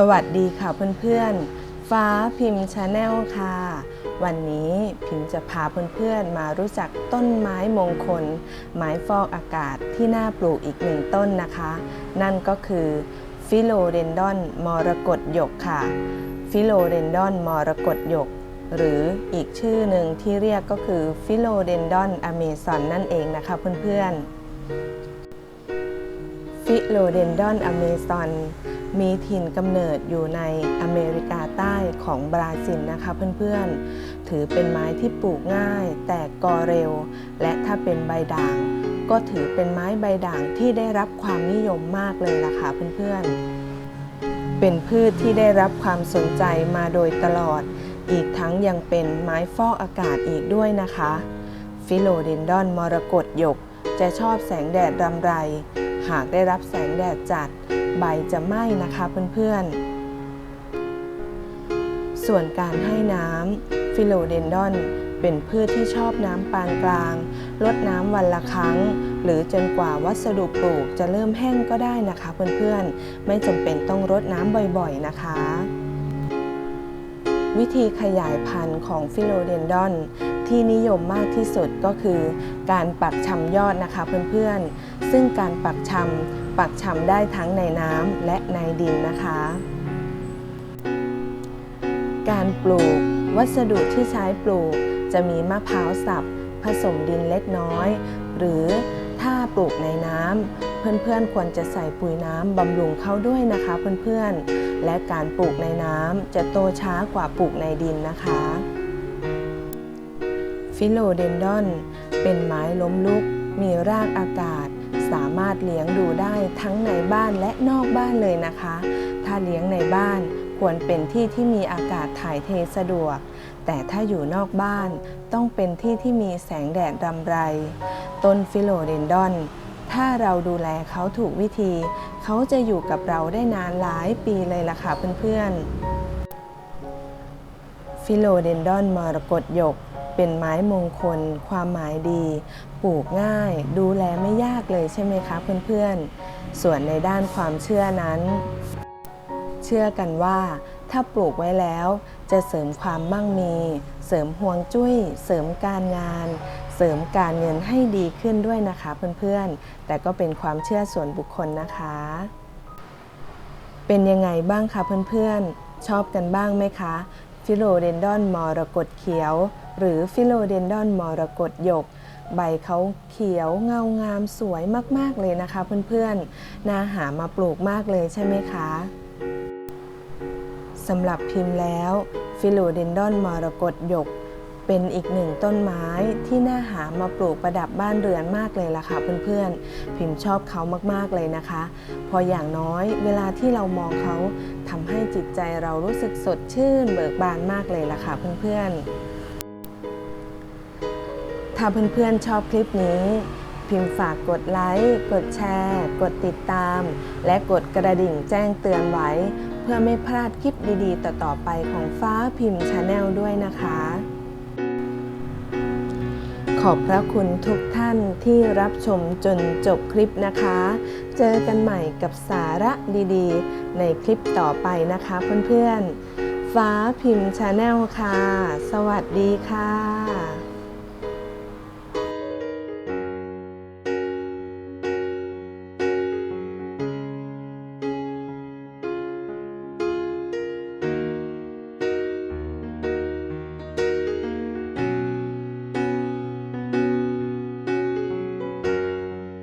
สวัสดีค่ะเพื่อนๆ ฟ้าพิมพ์ชาแนลค่ะ วันนี้พิมพ์จะพาเพื่อนๆ มารู้จักต้นไม้มงคล ไม้ฟอกอากาศที่น่าปลูกอีกหนึ่งต้นนะคะ นั่นก็คือฟิโลเดนดอนมรกตหยกค่ะ ฟิโลเดนดอนมรกตหยก หรืออีกชื่อหนึ่งที่เรียกก็คือฟิโลเดนดอนอเมซอนนั่นเองนะคะเพื่อนๆ ฟิโลเดนดอนอเมซอน มีถิ่นกำเนิดอยู่ในอเมริกาใต้ของบราซิลนะคะเพื่อนๆ ถือเป็นไม้ที่ปลูกง่าย แตกกอเร็ว และถ้าเป็นใบด่าง ก็ถือเป็นไม้ใบด่างที่ได้รับความนิยมมากเลยล่ะค่ะเพื่อนๆ เป็นพืชที่ได้รับความสนใจมาโดยตลอด อีกทั้งยังเป็นไม้ฟอกอากาศอีกด้วยนะคะ ฟิโลเดนดอนมรกตหยกจะชอบแสงแดดรำไร หากได้รับแสงแดดจัด ใบจะไหม้นะคะเพื่อนๆ ส่วนการให้น้ำฟิโลเดนดอนเป็นพืชที่ชอบน้ำปานกลาง ลดน้ำวันละครั้ง หรือจนกว่าวัสดุปลูกจะเริ่มแห้งก็ได้นะคะเพื่อนๆ ไม่จำเป็นต้องรดน้ำบ่อยๆนะคะ วิธีขยายพันธุ์ของฟิโลเดนดอน ที่นิยมมากที่สุดก็คือ การปักชำยอดนะคะเพื่อนๆ ซึ่งการปักชำปักชำได้ทั้งในน้ำและในดินนะคะ การปลูกวัสดุที่ใช้ปลูก จะมีมะพร้าวสับ ผสมดินเล็กน้อย หรือถ้าปลูกในน้ำ เพื่อนๆ ควรจะใส่ปุ๋ยน้ำบำรุงเข้าด้วยนะคะเพื่อนๆ และการปลูกในน้ำจะโตช้ากว่าปลูกในดินนะคะฟิโลเดนดอน เป็นไม้ล้มลุก มีรากอากาศ สามารถเลี้ยงดูได้ทั้งในบ้านและนอกบ้านเลยนะคะ ถ้าเลี้ยงในบ้านควรเป็นที่ที่มีอากาศถ่ายเทสะดวก แต่ถ้าอยู่นอกบ้านต้องเป็นที่ที่มีแสงแดดรำไร ต้นฟิโลเดนดอน ถ้าเราดูแลเขาถูกวิธี เขาจะอยู่กับเราได้นานหลายปีเลยล่ะค่ะเพื่อนๆ ฟิโลเดนดอนมรกตหยก เป็นไม้มงคล ความหมายดี ปลูกง่าย ดูแลไม่ยากเลยใช่ไหมคะเพื่อนๆ ส่วนในด้านความเชื่อนั้น เชื่อกันว่าถ้าปลูกไว้แล้วจะเสริมความมั่งมี เสริมห่วงจุ้ย เสริมการงาน เสริมการเงินให้ดีขึ้นด้วยนะคะเพื่อนๆ แต่ก็เป็นความเชื่อส่วนบุคคลนะคะ เป็นยังไงบ้างคะเพื่อนๆ ชอบกันบ้างไหมคะ ฟิโลเดนดอนมรกตเขียว หรือฟิโลเดนดอนมรกตหยกใบเขาเขียวเงางามสวยมากๆเลยนะคะเพื่อนๆ น่าหามาปลูกมากเลยใช่ไหมคะสำหรับพิมพ์แล้ว ฟิโลเดนดอนมรกตหยก เป็นอีกหนึ่งต้นไม้ที่น่าหามาปลูกประดับบ้านเรือนมากเลยล่ะค่ะเพื่อนๆ พิมพ์ชอบเขามากๆเลยนะคะ พออย่างน้อยเวลาที่เรามองเขาทำให้จิตใจเรารู้สึกสดชื่นเบิกบานมากเลยล่ะค่ะเพื่อนๆ ถ้าเพื่อนๆชอบคลิปนี้ พิมพ์ฝากกดไลค์ กดแชร์ กดติดตาม และกดกระดิ่งแจ้งเตือนไว้ เพื่อไม่พลาดคลิปดีๆ ต่อๆไปของฟ้าพิมพ์ชาแนลด้วยนะคะ อบพระคุณทุกท่านที่รับชมจนจบคลิปนะคะ เจอกันใหม่กับสาระดีๆ ในคลิปต่อไปนะคะเพื่อนๆ ฟ้าพิมพ์ชาแนลค่ะ สวัสดีค่ะ